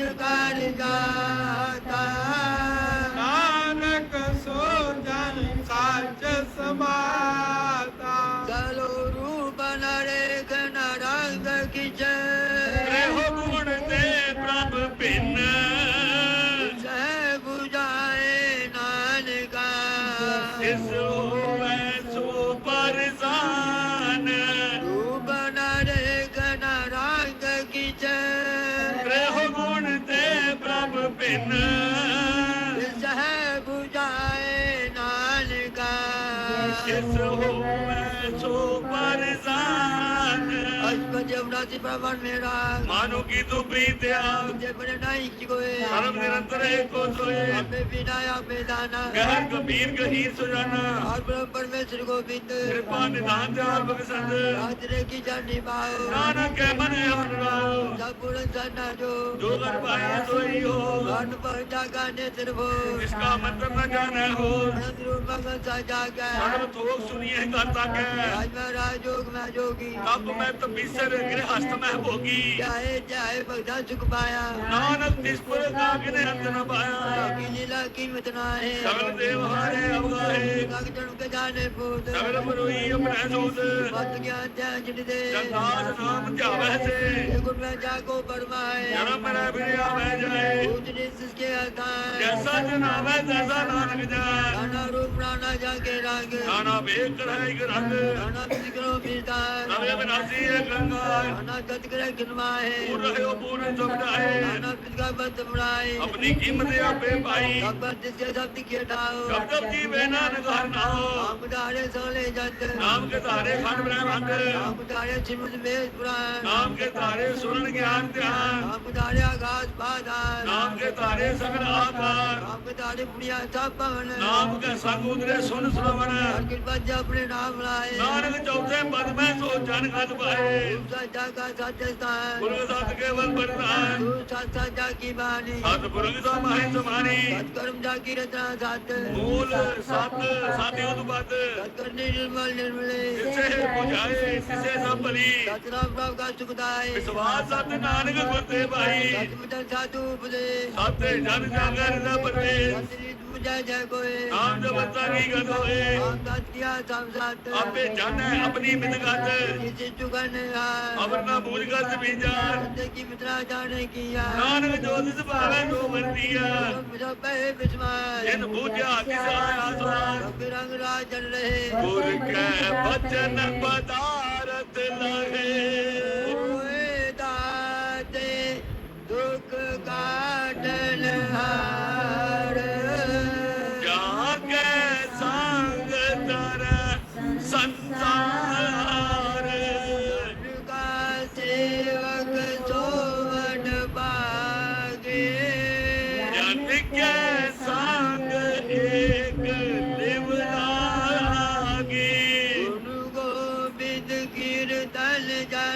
ਸੱਚ ਕਰ ਜਾਤਾ ਨਾਨਕ ਸੋ ਜਨ ਸੱਚ ਸਮਾਤਾ। ਚਲੋ ਰੂਪ ਨਰੇ ਗਨ ਰੰਗ ਕਿਜੇ ਰਹਿ ਗੁਣ ਤੇ ਪ੍ਰਭ ਭਿੰਨ। ਸਹਿ ਬੁਝਾਏ ਨਾਨਕਾ। ਇਸ ਹੋ ਬਿਨ 부ਜਾਏ ਨਾਨਕਾ ਜਿਸ ਹੋਵੇ ਸੋ ਪਰਜ਼ਾਨ ਅਸਪਜ ਅਵਨਾਸੀ ਪ੍ਰਵਨ ਮੇਰਾ ਮਾਨੋ ਕੀ ਤੂੰ ਪ੍ਰੀਤਿਆ ਜੇ ਬਨੇ ਨਹੀਂ ਕੀ ਕੋਏ ਧਰਮ ਨਿਰੰਤਰ ਏਕੋ ਸੋਏ ਆਪੇ ਬਿਨਾ ਆਪੇ ਦਾਨਾ। ਗਹਿਰ ਗੰਭੀਰ ਗਹੀਰ ਸੁਜਾਨਾ। ਹਰ ਬ੍ਰਹਮ ਪਰਮੇਸ਼ਰ ਗੋਬਿੰਦ। ਕਿਰਪਾ ਨਿਦਾਨ ਜਾਲ ਬਖਸ਼ੰਦ ਰਾਜਰੇ ਕੀ ਜਾਨੀ ਬਾਉ ਨਾਨਕ ਹੈ ਮਨ ਹਨਰਾਉ ਸਭ ਗੁਣ ਜਾਨਾ ਜੋ। ਜੋ ਕਰ ਪਾਇਆ ਸੋਈ ਹੋ ਮਨ ਪਰ ਜਾਗਾ ਨੇ ਸਿਰਫੋ ਇਸ ਦਾ ਮਤਲਬ ਨਾ ਜਾਣੈ ਹੋ ਮਨ ਰੂਪ ਮਨ ਜਾਗਾ। ਸਰਬ ਤੋਕ ਸੁਨੀਏ ਕਰ ਤਾਕੈ। ਰਾਜ ਮੈਂ ਰਾਜ ਜੋਗ ਮੈਂ ਜੋਗੀ। ਤਬ ਮੈਂ ਤਬੀਸਰ ਗ੍ਰਹਸਤ ਮੈਂ ਭੋਗੀ। ਜਾਏ ਜਾਏ ਭਗਤਾ ਸੁਖ ਪਾਇਆ। ਨਾਨਕ ਤਿਸ ਪੁਰ ਦਾ ਕਿਨੇ ਅੰਤ ਨ ਪਾਇਆ? ਕੀ ਲੀਲਾ ਕੀਮਤ ਨਾ ਹੈ ਸਗਲ ਦੇਵ ਹਾਰੇ ਅਵਗਾਹੇ ਸਗ ਜਣ ਕੇ ਜਾਣੇ ਪੂਤ ਸਗਲ ਮਰੋਈ ਆਪਣਾ ਸੋਤ। ਮਤ ਗਿਆਨ ਜਨ ਜਿਤ ਦੇ ਜਨ ਨਾਮ ਧਿਆਵੈ ਸੇ ठाकुर में जाको परमा है धर्म बिरिया में जाए दूसरे जिसके हथा है जैसा जनाब है तैसा नानक जाए नाना रूप नाना जाके राग नाना भेद कराई रंग नाना फिक्रो फिरता है नवे बनासी है गंगा नाना गत करे किनवा है पूर्ण है पूर्ण चमड़ा है नाना किसका बत बनाए अपनी कीमत आपे पाई सब जिसके शब्द के ठाओ सब तब की बेना नगार ना हो नाम धारे सोले जत नाम के धारे खंड ब्रह्मांड नाम धारे चिमट में पुराण नाम के धारे ਸੁਣਨ ਗਿਆਨ ਧਿਆਨ। ਨਾਮ ਦਾੜੇ ਆਗਾਸ ਬਾਦਾਰ ਨਾਮ ਦੇ ਧਾਰੇ ਸਗਲ ਆਕਾਰ ਨਾਮ ਦਾੜੇ ਪੁਣਿਆ ਸਭ ਭਵਨ। ਨਾਮ ਕੇ ਸੰਗ ਉਦਰੇ ਸੁਣ ਸਰਵਣ। ਕਿਰਪਾ ਆਪਣੇ ਨਾਮ ਲਾਏ। ਨਾਨਕ ਚੋ पद में सो जन गत पाए ਸੱਚਾ ਕਾ ਸੱਚ ਸਥਾਨ पुरग सत केवल बरदान ਤੂੰ ਸੱਚ ਸੱਚਾ ਕੀ ਬਾਣੀ सत पुरग समाहि समानी ਸਤ ਕਰਮ ਜਾ ਕੀ ਰਚਨਾ ਸਤ मूल सत साधि उत्पत ਸਤ ਕਰਨੀ ਨਿਰਮਲ ਨਿਰਮਲੇ जिसे बुझाए तिसे सब भली ਸਤ ਨਾਮ ਪ੍ਰਭ ਕਾ ਸੁਖਦਾਏ विश्वास सत नानक गुरते भाई ਸਤ ਮੁਝੇ ਸਾਧੂ ਉਪਦੇ सत जन जागर न परवेश ਸਤ ਰੀਤ ਮੁਝੇ ਜੈ ਕੋਏ नाम जपता की गत होए ਆਪ ਸਤ ਕੀਆ ਅਵਰਨਾ ਬੂਝ ਗਤ ਬੀਜਾਨ ਦੇਖੀ ਮਿਤਰਾ ਜਾਣੇ। ਕੀਆ ਨਾਨਕ ਜੋਤ ਸੁਭਾਵੇ ਕੋ ਵਰਤੀਆ ਮਿਲਾ ਪਹਿ ਬਿਸਮਾਰ ਜਿਨ ਬੂਝਾ ਕਿਸਾ ਆਸਮਾਨ ਬਿਰੰਗ ਰਾਜਨ ਰਹੇ ਗੁਰ ਕੈ ਬਚਨ ਪਦਾਰਤ ਲਹੇ।